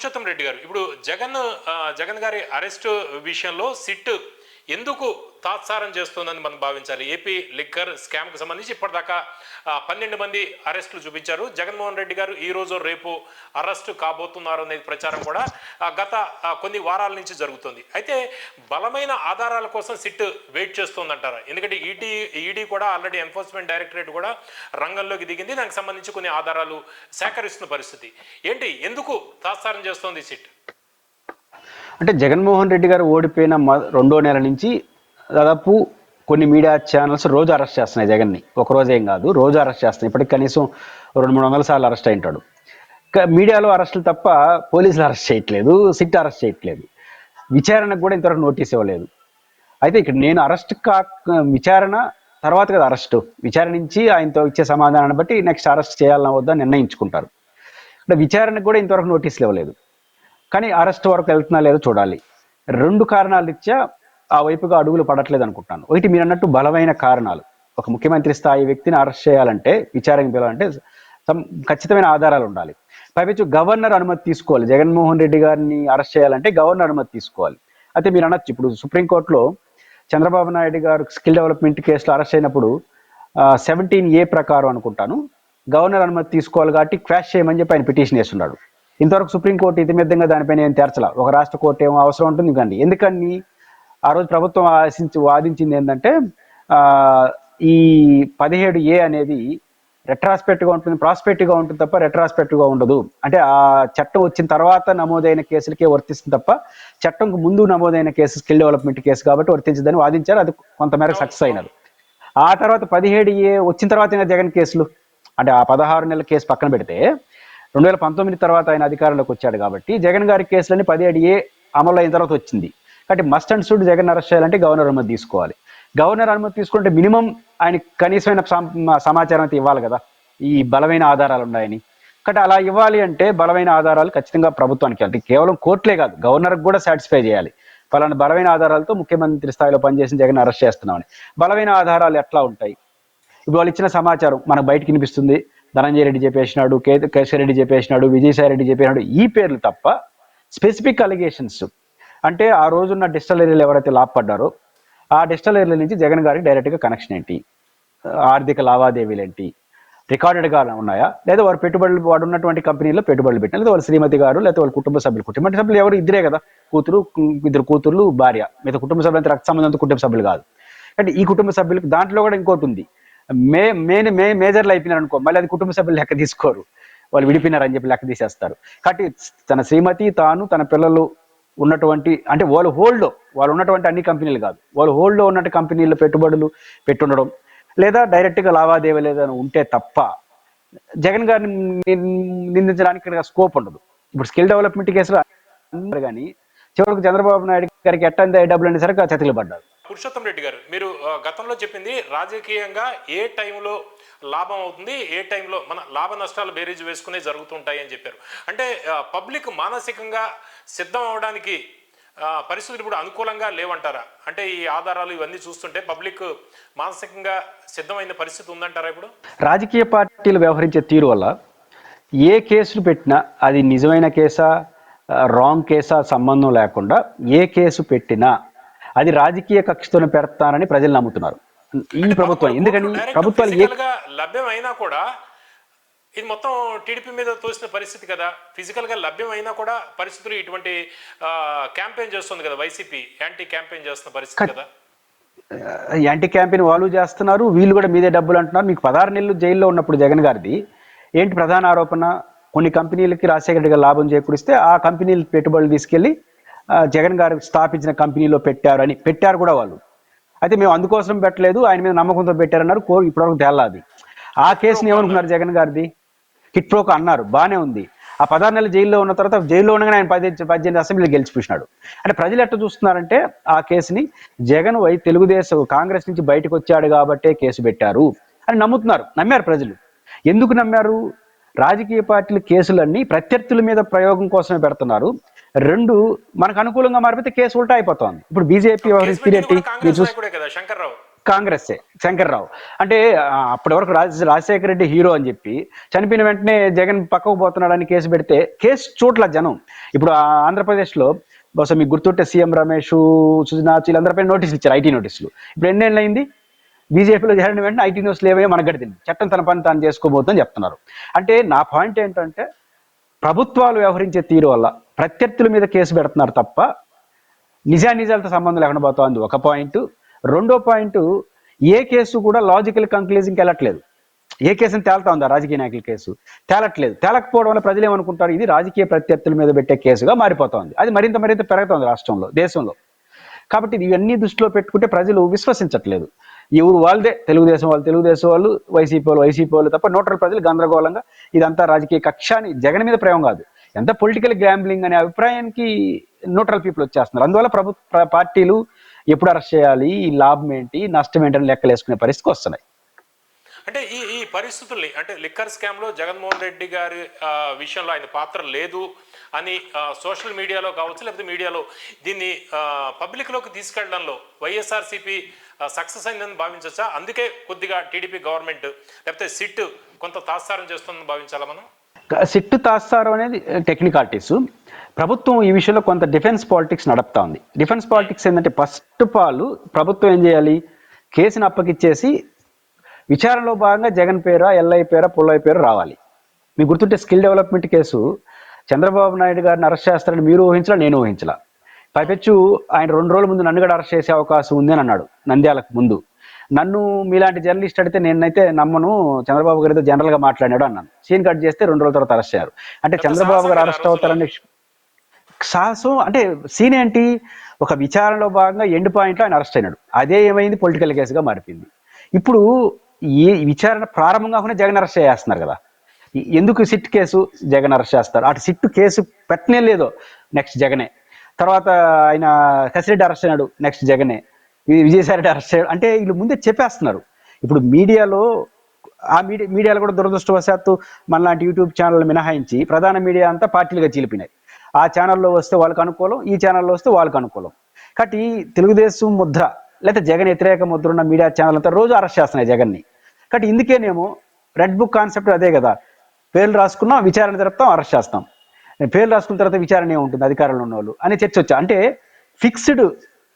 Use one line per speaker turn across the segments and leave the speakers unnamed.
పురుషోత్తం రెడ్డి గారు. ఇప్పుడు జగన్ జగన్ గారి అరెస్ట్ విషయంలో సిట్ ఎందుకు తాత్సారం చేస్తుందని మనం భావించాలి. ఏపీ లిక్కర్ స్కామ్కి సంబంధించి ఇప్పటిదాకా పన్నెండు మంది అరెస్టులు చూపించారు. జగన్మోహన్ రెడ్డి గారు ఈ రోజు రేపు అరెస్టు కాబోతున్నారు అనేది ప్రచారం కూడా గత కొన్ని వారాల నుంచి జరుగుతుంది. అయితే బలమైన ఆధారాల కోసం సిట్ వెయిట్ చేస్తుందంటారా? ఎందుకంటే ఈడీ ఈడీ కూడా ఆల్రెడీ ఎన్ఫోర్స్మెంట్ డైరెక్టరేట్ కూడా రంగంలోకి దిగింది. దానికి సంబంధించి కొన్ని ఆధారాలు సేకరిస్తున్న పరిస్థితి. ఏంటి? ఎందుకు తాత్సారం చేస్తోంది సిట్?
అంటే జగన్మోహన్ రెడ్డి గారు ఓడిపోయిన రెండో నెల నుంచి దాదాపు కొన్ని మీడియా ఛానల్స్ రోజు అరెస్ట్ చేస్తున్నాయి జగన్ని. ఒక ఏం కాదు రోజు అరెస్ట్ చేస్తున్నాయి. ఇప్పటికి కనీసం రెండు మూడు వందల సార్లు అరెస్ట్ అయింటాడు. మీడియాలో అరెస్టులు తప్ప పోలీసులు అరెస్ట్ చేయట్లేదు సిట్ అరెస్ట్ చేయట్లేదు. విచారణకు కూడా ఇంతవరకు నోటీస్ ఇవ్వలేదు. అయితే ఇక్కడ నేను అరెస్ట్ కా విచారణ తర్వాత కదా అరెస్ట్. విచారణించి ఆయనతో ఇచ్చే సమాధానాన్ని బట్టి నెక్స్ట్ అరెస్ట్ చేయాలన్నా వద్దా నిర్ణయించుకుంటారు. ఇక్కడ విచారణకు కూడా ఇంతవరకు నోటీసులు ఇవ్వలేదు. కానీ అరెస్ట్ వరకు వెళ్తున్నా లేదో చూడాలి. రెండు కారణాలు ఇచ్చా ఆ వైపుగా అడుగులు పడట్లేదు అనుకుంటున్నాను ఒకటి మీరు అన్నట్టు బలమైన కారణాలు. ఒక ముఖ్యమంత్రి స్థాయి వ్యక్తిని అరెస్ట్ చేయాలంటే విచారణకు పిలవాలంటే ఖచ్చితమైన ఆధారాలు ఉండాలి. పైపెచ్చు గవర్నర్ అనుమతి తీసుకోవాలి. జగన్మోహన్ రెడ్డి గారిని అరెస్ట్ చేయాలంటే గవర్నర్ అనుమతి తీసుకోవాలి. అయితే మీరు అనొచ్చు ఇప్పుడు సుప్రీంకోర్టులో చంద్రబాబు నాయుడు గారు స్కిల్ డెవలప్మెంట్ కేసులో అరెస్ట్ అయినప్పుడు సెవెంటీన్ ఏ ప్రకారం అనుకుంటాను గవర్నర్ అనుమతి తీసుకోవాలి కాబట్టి క్వాష్ చేయమని చెప్పి ఆయన పిటిషన్ వేస్తున్నాడు. ఇంతవరకు సుప్రీంకోర్టు ఇతిమిద్దంగా దానిపైన ఏం తెరచలా ఒక రాష్ట్ర కోర్టు ఏమో అవసరం ఉంటుంది కానీ ఎందుకని? ఆ రోజు ప్రభుత్వం ఆశించి వాదించింది ఏంటంటే ఆ, ఈ పదిహేడు ఏ అనేది retrospective గా ఉంటుంది prospective గా ఉంటుంది తప్ప retrospective గా ఉండదు. అంటే ఆ చట్టం వచ్చిన తర్వాత నమోదైన కేసులకే వర్తిస్తుంది తప్ప చట్టంకు ముందు నమోదైన కేసు స్కిల్ డెవలప్మెంట్ కేసు కాబట్టి వర్తించదని వాదించారు. అది కొంతమేరకు సక్సెస్ అయినది. ఆ తర్వాత పదిహేడు ఏ వచ్చిన తర్వాత జగన్ కేసులు అంటే ఆ పదహారు నెలల కేసు పక్కన పెడితే రెండు వేల పంతొమ్మిది తర్వాత ఆయన అధికారంలోకి వచ్చాడు కాబట్టి జగన్ గారి కేసులని పదిహేడు ఏ అమలు అయిన తర్వాత వచ్చింది. కాబట్టి must and should Jagan arrest చేయాలంటే గవర్నర్ అనుమతి తీసుకోవాలి. గవర్నర్ అనుమతి తీసుకుంటే మినిమం ఆయన కనీసమైన సమాచారం అయితే ఇవ్వాలి కదా. ఈ బలమైన ఆధారాలు ఉన్నాయని. కాబట్టి అలా ఇవ్వాలి అంటే బలమైన ఆధారాలు ఖచ్చితంగా ప్రభుత్వానికి అంటే కేవలం కోర్టులే కాదు గవర్నర్కి కూడా సాటిస్ఫై చేయాలి. పలానా బలమైన ఆధారాలతో ముఖ్యమంత్రి స్థాయిలో పనిచేసిన జగన్ అరెస్ట్ చేస్తున్నామని. బలమైన ఆధారాలు ఎట్లా ఉంటాయి? ఇప్పుడు వాళ్ళు ఇచ్చిన సమాచారం మనకు బయటకు వినిపిస్తుంది. ధనంజయ రెడ్డి చెప్పేసినాడు కే కేశవ్ రెడ్డి చెప్పేసినాడు విజయసాయి రెడ్డి చెప్పేసినాడు ఈ పేర్లు తప్ప స్పెసిఫిక్ అలిగేషన్స్ అంటే ఆ రోజున్న డిస్టలరీలు ఎవరైతే లాభపడ్డారో ఆ డిస్టలరీల నుంచి జగన్ గారికి డైరెక్ట్గా కనెక్షన్ ఏంటి? ఆర్థిక లావాదేవీలు ఏంటి? రికార్డెడ్గా ఉన్నాయా? లేదా వారు పెట్టుబడులు వాడు ఉన్నటువంటి కంపెనీలో పెట్టుబడులు పెట్టిన లేదా వాళ్ళ శ్రీమతి గారు లేదా వాళ్ళ కుటుంబ సభ్యులు కుటుంబ సభ్యులు ఎవరు? ఇద్దరే కదా. కూతురు ఇద్దరు కూతుర్లు భార్య. మిగతా కుటుంబ సభ్యులు రక్త సంబంధంతో కుటుంబ సభ్యులు కాదు. అంటే ఈ కుటుంబ సభ్యులకు దాంట్లో కూడా ఇంకోటి ఉంది. మే మెయిన్ మే మేజర్లు అయిపోయినారు అనుకో మళ్ళీ అది కుటుంబ సభ్యులు లెక్క తీసుకోరు. వాళ్ళు విడిపోయినారని చెప్పి లెక్క తీసేస్తారు. కాబట్టి తన శ్రీమతి తాను తన పిల్లలు ఉన్నటువంటి అంటే వాళ్ళు హోల్డ్ వాళ్ళు ఉన్నటువంటి అన్ని కంపెనీలు కాదు. వాళ్ళు హోల్డ్లో ఉన్నట్టు కంపెనీలు పెట్టుబడులు పెట్టుండడం లేదా డైరెక్ట్గా లావాదేవీలు ఏదైనా ఉంటే తప్ప జగన్ గారిని నిందించడానికి ఇక్కడ స్కోప్ ఉండదు. ఇప్పుడు స్కిల్ డెవలప్మెంట్ కేసులు అందరు కానీ చివరికి చంద్రబాబు నాయుడు గారికి ఎట్టంది డబ్బులు అనే చతికిలు పడ్డారు
పురుషోత్తం రెడ్డి గారు మీరు గతంలో చెప్పింది రాజకీయంగా ఏ టైంలో లాభం అవుతుంది ఏ టైంలో మన లాభ నష్టాలు బేరీజు వేసుకునే జరుగుతుంటాయి అని చెప్పారు. అంటే పబ్లిక్ మానసికంగా సిద్ధం అవడానికి పరిస్థితులు ఇప్పుడు అనుకూలంగా లేవంటారా? అంటే ఈ ఆధారాలు ఇవన్నీ చూస్తుంటే పబ్లిక్ మానసికంగా సిద్ధమైన పరిస్థితి ఉందంటారా ఇప్పుడు?
రాజకీయ పార్టీలు వ్యవహరించే తీరు వల్ల ఏ కేసులు పెట్టినా అది నిజమైన కేసా రాంగ్ కేసా సంబంధం లేకుండా ఏ కేసు పెట్టినా అది రాజకీయ కక్షతోనే పెడతానని ప్రజలు నమ్ముతున్నారు. ఈ ప్రభుత్వం ఎందుకని? ప్రభుత్వాలు ఏ
ఫిజికల్గా లభ్యం అయినా కూడా ఇది మొత్తం టీడీపీ మీద తోసిన పరిస్థితి కదా. ఫిజికల్గా లభ్యం అయినా కూడా పరిస్థితులు ఇటువంటి క్యాంపెయిన్ చేస్తుంది కదా వైసీపీ యాంటీ క్యాంపెయిన్ చేస్తున్న పరిస్థితి కదా.
యాంటీ క్యాంపెయిన్ వాళ్ళు చేస్తున్నారు వీళ్ళు కూడా మీదే డబ్బులు అంటున్నారు. మీకు పదహారు నెలలు జైల్లో ఉన్నప్పుడు జగన్ గారిది ఏంటి ప్రధాన ఆరోపణ? కొన్ని కంపెనీలకి రాజశేఖర రెడ్డి గారు లాభం చేకూరిస్తే ఆ కంపెనీలు పెట్టుబడులు తీసుకెళ్ళి జగన్ గారు స్థాపించిన కంపెనీలో పెట్టారు అని పెట్టారు కూడా వాళ్ళు. అయితే మేము అందుకోసం పెట్టలేదు ఆయన మీద నమ్మకంతో పెట్టారన్నారు కో ఇప్పటివరకు తేలాది ఆ కేసుని ఏమనుకున్నారు జగన్ గారిది? కిట్ ప్రోక్ అన్నారు బాగానే ఉంది. ఆ పదహారు నెలలు జైల్లో ఉన్న తర్వాత జైల్లో ఉండగానే ఆయన పది పద్దెనిమిది అసెంబ్లీలు గెలిచిపోయినాడు అంటే ప్రజలు ఎట్లా చూస్తున్నారంటే ఆ కేసుని జగన్ వై తెలుగుదేశం కాంగ్రెస్ నుంచి బయటకు వచ్చాడు కాబట్టే కేసు పెట్టారు అని నమ్ముతున్నారు నమ్మారు ప్రజలు. ఎందుకు నమ్మారు? రాజకీయ పార్టీల కేసులన్నీ ప్రత్యర్థుల మీద ప్రయోగం కోసమే పెడుతున్నారు. రెండు మనకు అనుకూలంగా మారిపోతే కేసు ఉల్టా అయిపోతుంది. ఇప్పుడు బీజేపీ
కేసు పెట్టింది
వ్యవహరిస్తే
కూడా కాంగ్రెస్ శంకర్రావు.
అంటే అప్పటి వరకు రాజ రాజశేఖర రెడ్డి హీరో అని చెప్పి చనిపోయిన వెంటనే జగన్ పక్కకు పోతున్నాడని కేసు పెడితే కేసు చూట్ల జనం. ఇప్పుడు ఆ ఆంధ్రప్రదేశ్లో బహుశా మీకు గుర్తుంటే సీఎం రమేష్ సుజనా వీళ్ళందరిపై నోటీసులు ఇచ్చారు ఐటీ నోటీసులు. ఇప్పుడు ఎన్నేళ్ళు అయింది బీజేపీలో చేరిన వెంటనే ఐటీ న్యూస్ లేవే మనకు చట్టం తన పని తాను చేసుకోబోతుందని చెప్తున్నారు. అంటే నా పాయింట్ ఏంటంటే ప్రభుత్వాలు వ్యవహరించే తీరు వల్ల ప్రత్యర్థుల మీద కేసు పెడుతున్నారు తప్ప నిజానిజాలతో సంబంధం లేకుండా పోతోంది ఒక పాయింట్ రెండో పాయింట్ ఏ కేసు కూడా లాజికల్ కంక్లూజన్కి వెళ్ళట్లేదు. ఏ కేసుని తేలుతా ఉందా రాజకీయ నాయకుల కేసు? తేలట్లేదు. తేలకపోవడం వల్ల ప్రజలు ఏమనుకుంటారు? ఇది రాజకీయ ప్రత్యర్థుల మీద పెట్టే కేసుగా మారిపోతోంది. అది మరింత మరింత పెరుగుతోంది రాష్ట్రంలో దేశంలో. కాబట్టి ఇవన్నీ దృష్టిలో పెట్టుకుంటే ప్రజలు విశ్వసించట్లేదు. ఎవరు వాళ్ళదే. తెలుగుదేశం వాళ్ళు తెలుగుదేశం వాళ్ళు వైసీపీ వాళ్ళు వైసీపీ వాళ్ళు తప్ప నోటల్ ప్రజలు గందరగోళంగా ఇదంతా రాజకీయ కక్షాని జగన్ మీద ప్రేమ కాదు. ఎంత పొలిటికల్ గ్యాంబ్లింగ్ అనే అభిప్రాయానికి న్యూట్రల్ పీపుల్ వచ్చేస్తున్నారు. అందువల్ల ప్రభుత్వ పార్టీలు ఎప్పుడు అరెస్ట్ చేయాలి? ఈ లాభం ఏంటి? నష్టం ఏంటి? అని లెక్కలేసుకునే పరిస్థితికి వస్తున్నాయి.
అంటే ఈ ఈ పరిస్థితుల్ని అంటే లిక్కర్ స్కామ్లో జగన్మోహన్ రెడ్డి గారి ఆ, విషయంలో ఆయన పాత్ర లేదు. అని సోషల్ మీడియాలో కావచ్చు లేకపోతే మీడియాలో దీన్ని పబ్లిక్లోకి తీసుకెళ్ళడంలో వైఎస్ఆర్సీపీ సక్సెస్ అయిందని భావించవచ్చా అందుకే కొద్దిగా టీడీపీ గవర్నమెంట్ లేకపోతే సిట్ కొంత తాత్సారం చేస్తుందని భావించాలా మనం?
సిట్టు తాస్తారు అనేది టెక్నికాలిటీస్. ప్రభుత్వం ఈ విషయంలో కొంత డిఫెన్స్ పాలిటిక్స్ నడుపుతా ఉంది. డిఫెన్స్ పాలిటిక్స్ ఏంటంటే ఫస్ట్ ఆఫ్ ఆల్ ప్రభుత్వం ఏం చేయాలి? కేసుని అప్పగిచ్చేసి విచారణలో భాగంగా జగన్ పేర ఎల్ఐ పేరా పుల్లై పేరు రావాలి. మీకు గుర్తుంటే skill development case Chandrababu Naidu గారిని అరెస్ట్ చేస్తారని మీరు ఊహించలా నేను ఊహించలా. పైపెచ్చు ఆయన రెండు రోజుల ముందు నన్ను కూడా అరెస్ట్ చేసే అవకాశం ఉంది అని అన్నాడు నంద్యాలకు ముందు. నన్ను మీలాంటి జర్నలిస్ట్ అడిగితే నేనైతే నమ్మను చంద్రబాబు గారితో జనరల్గా మాట్లాడాడు అన్నాను. సీన్ కట్ చేస్తే రెండు రోజుల తర్వాత అరెస్ట్ అయ్యారు. అంటే చంద్రబాబు గారు అరెస్ట్ అవుతారని సాహసం అంటే సీన్ ఏంటి? ఒక విచారణలో భాగంగా ఎండ్ పాయింట్లో ఆయన అరెస్ట్ అయినాడు. అదే ఏమైంది? పొలిటికల్ కేసుగా మారిపోయింది. ఇప్పుడు ఈ విచారణ ప్రారంభం కాకుండా జగన్ అరెస్ట్ చేస్తున్నారు కదా. ఎందుకు సిట్ కేసు జగన్ అరెస్ట్ చేస్తారు? అటు సిట్ కేసు పెట్టనే లేదో నెక్స్ట్ జగనే. తర్వాత ఆయన కసిరెడ్డి అరెస్ట్ అయినాడు నెక్స్ట్ జగనే. విజయసాయిరెడ్డి అరెస్ట్ అయ్యాడు. అంటే వీళ్ళు ముందే చెప్పేస్తున్నారు. ఇప్పుడు మీడియాలో ఆ మీడియా మీడియాలో కూడా దురదృష్టవశాత్తు మనలాంటి యూట్యూబ్ ఛానల్ మినహాయించి ప్రధాన మీడియా అంతా పార్టీలుగా చీలిపినాయి ఆ ఛానల్లో వస్తే వాళ్ళకి అనుకూలం ఈ ఛానల్లో వస్తే వాళ్ళకి అనుకూలం. కాబట్టి ఈ తెలుగుదేశం ముద్ర లేకపోతే జగన్ వ్యతిరేక ముద్ర ఉన్న మీడియా ఛానల్ అంతా రోజు అరెస్ట్ చేస్తున్నాయి జగన్ని. కాబట్టి ఇందుకేనేమో రెడ్ బుక్ కాన్సెప్ట్ అదే కదా. పేర్లు రాసుకున్నాం విచారణ జరుపుతాం అరెస్ట్ చేస్తాం. పేర్లు రాసుకున్న తర్వాత విచారణ ఏముంటుంది? అధికారంలో ఉన్న వాళ్ళు. అని చర్చ వచ్చా? అంటే ఫిక్స్డ్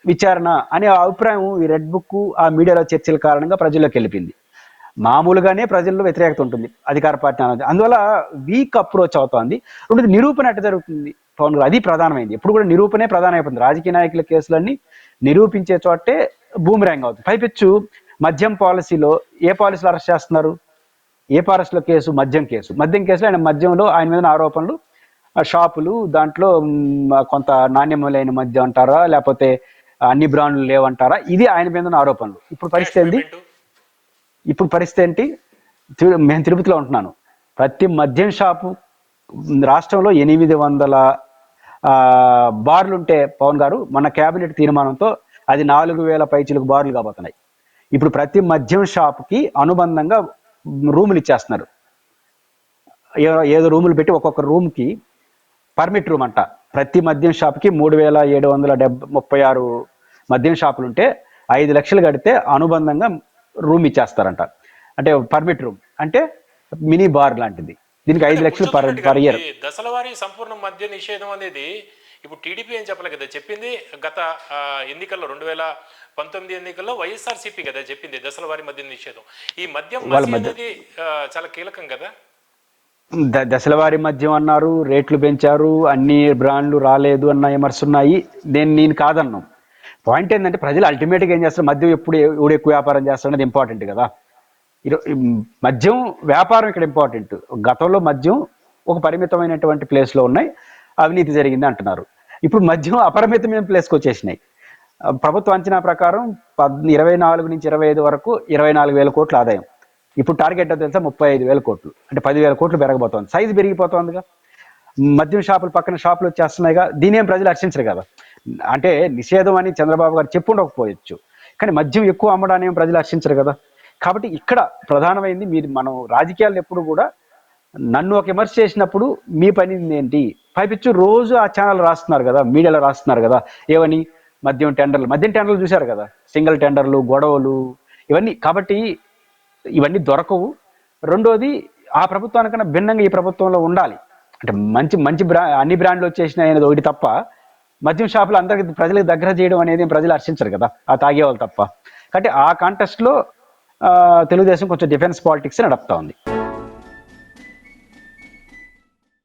విచారణ అనే ఆ అభిప్రాయం ఈ రెడ్ బుక్ ఆ మీడియాలో చర్చల కారణంగా ప్రజల్లోకి వెళ్ళిపోయింది. మామూలుగానే ప్రజల్లో వ్యతిరేకత ఉంటుంది అధికార పార్టీ అనేది అందువల్ల వీక్ అప్రోచ్ అవుతోంది. రెండోది నిరూపణ ఎట్ట జరుగుతుంది? పవన్ గారు అది ప్రధానమైంది. ఎప్పుడు కూడా నిరూపణే ప్రధానమైపోతుంది రాజకీయ నాయకుల కేసులన్నీ నిరూపించే చోటే భూమి ర్యాంక్ అవుతుంది. పైపెచ్చు మద్యం పాలసీలో ఏ పాలసీలు అరెస్ట్ చేస్తున్నారు? ఏ కేసు? మద్యం కేసు. మద్యం కేసులో ఆయన మద్యంలో ఆయన మీద ఆరోపణలు ఆ షాపులు దాంట్లో కొంత నాణ్యమైన మద్యం అంటారా? లేకపోతే అన్ని బ్రాండ్లు లేవంటారా? ఇది ఆయన మీద ఆరోపణలు. ఇప్పుడు పరిస్థితి ఏంటి. ఇప్పుడు పరిస్థితి ఏంటి? మేము తిరుపతిలో ఉంటున్నాను. ప్రతి మద్యం షాపు రాష్ట్రంలో ఎనిమిది వందల ఆ, బార్లు ఉంటే పవన్ గారు మన కేబినెట్ తీర్మానంతో అది నాలుగు వేల పైచిలకు బార్లు కాబోతున్నాయి. ఇప్పుడు ప్రతి మద్యం షాప్కి అనుబంధంగా రూములు ఇచ్చేస్తున్నారు. ఏదో రూములు పెట్టి ఒక్కొక్క రూమ్కి పర్మిట్ రూమ్ అంట. ప్రతి మద్యం షాప్కి మూడు వేల ఏడు వందల డెబ్బై ముప్పై ఆరు మద్యం షాపులు ఉంటే ఐదు లక్షలు కడితే అనుబంధంగా రూమ్ ఇచ్చేస్తారంట. అంటే పర్మిట్ రూమ్. అంటే మినీ బార్ లాంటిది. దీనికి ఐదు లక్షలు పర్ పర్ ఇయర్.
దశల వారీ సంపూర్ణ మద్య నిషేధం అనేది ఇప్పుడు టీడీపీ ఏం చెప్పలే కదా? చెప్పింది గత ఎన్నికల్లో రెండు వేల పంతొమ్మిది ఎన్నికల్లో వైఎస్ఆర్సీపీ కదా చెప్పింది దశల వారీ మద్య నిషేధం. ఈ మద్యం అనేది చాలా కీలకం కదా?
ద- దశలవారీ మద్యం అన్నారు రేట్లు పెంచారు అన్ని బ్రాండ్లు రాలేదు అన్న విమర్శ ఉన్నాయి. నేను నేను కాదన్నాం. పాయింట్ ఏంటంటే ప్రజలు అల్టిమేట్గా ఏం చేస్తారు? మద్యం ఎప్పుడు ఎవడు ఎక్కువ వ్యాపారం చేస్తారు అనేది ఇంపార్టెంట్ కదా. మద్యం వ్యాపారం ఇక్కడ ఇంపార్టెంట్ గతంలో మద్యం ఒక పరిమితమైనటువంటి ప్లేస్లో ఉన్నాయి. అవినీతి జరిగింది అంటున్నారు. ఇప్పుడు మద్యం అపరిమితమైన ప్లేస్కి వచ్చేసినాయి? ప్రభుత్వ అంచనా ప్రకారం పద్ ఇరవై నాలుగు నుంచి ఇరవై ఐదు వరకు ఇరవై నాలుగు వేల కోట్ల ఆదాయం. ఇప్పుడు టార్గెట్ తెలుసా? ముప్పై ఐదు వేల కోట్లు. అంటే పదివేల కోట్లు పెరగబోతోంది. సైజు పెరిగిపోతోందిగా. మద్యం షాపులు పక్కన షాపులు వచ్చేస్తున్నాయిగా. దీనేం ప్రజలు హర్షించరు కదా? అంటే నిషేధం అని చంద్రబాబు గారు చెప్పుండకపోవచ్చు. కానీ మద్యం ఎక్కువ అమ్మడాన్ని ప్రజలు హర్షించరు కదా? కాబట్టి ఇక్కడ ప్రధానమైంది మీరు మనం రాజకీయాలు ఎప్పుడు కూడా నన్ను ఒక విమర్శ చేసినప్పుడు మీ పని ఏంటి? పైపిచ్చు రోజు ఆ ఛానల్ రాస్తున్నారు కదా మీడియాలో రాస్తున్నారు కదా ఏమని మద్యం టెండర్లు. మద్యం టెండర్లు చూశారు కదా సింగిల్ టెండర్లు గొడవలు ఇవన్నీ. కాబట్టి ఇవన్నీ దొరకవు. రెండోది ఆ ప్రభుత్వానికన్నా భిన్నంగా ఈ ప్రభుత్వంలో ఉండాలి. అంటే మంచి మంచి బ్రా అన్ని బ్రాండ్లు వచ్చేసినాయి అనేది ఒకటి తప్ప మద్యం షాపులు అందరికి ప్రజలకు దగ్గర చేయడం అనేది ప్రజలు హర్షించరు కదా ఆ తాగేవాళ్ళు తప్ప. కాబట్టి ఆ కాంటెస్ట్లో తెలుగుదేశం కొంచెం డిఫెన్స్ పాలిటిక్స్ నడుపుతా ఉంది.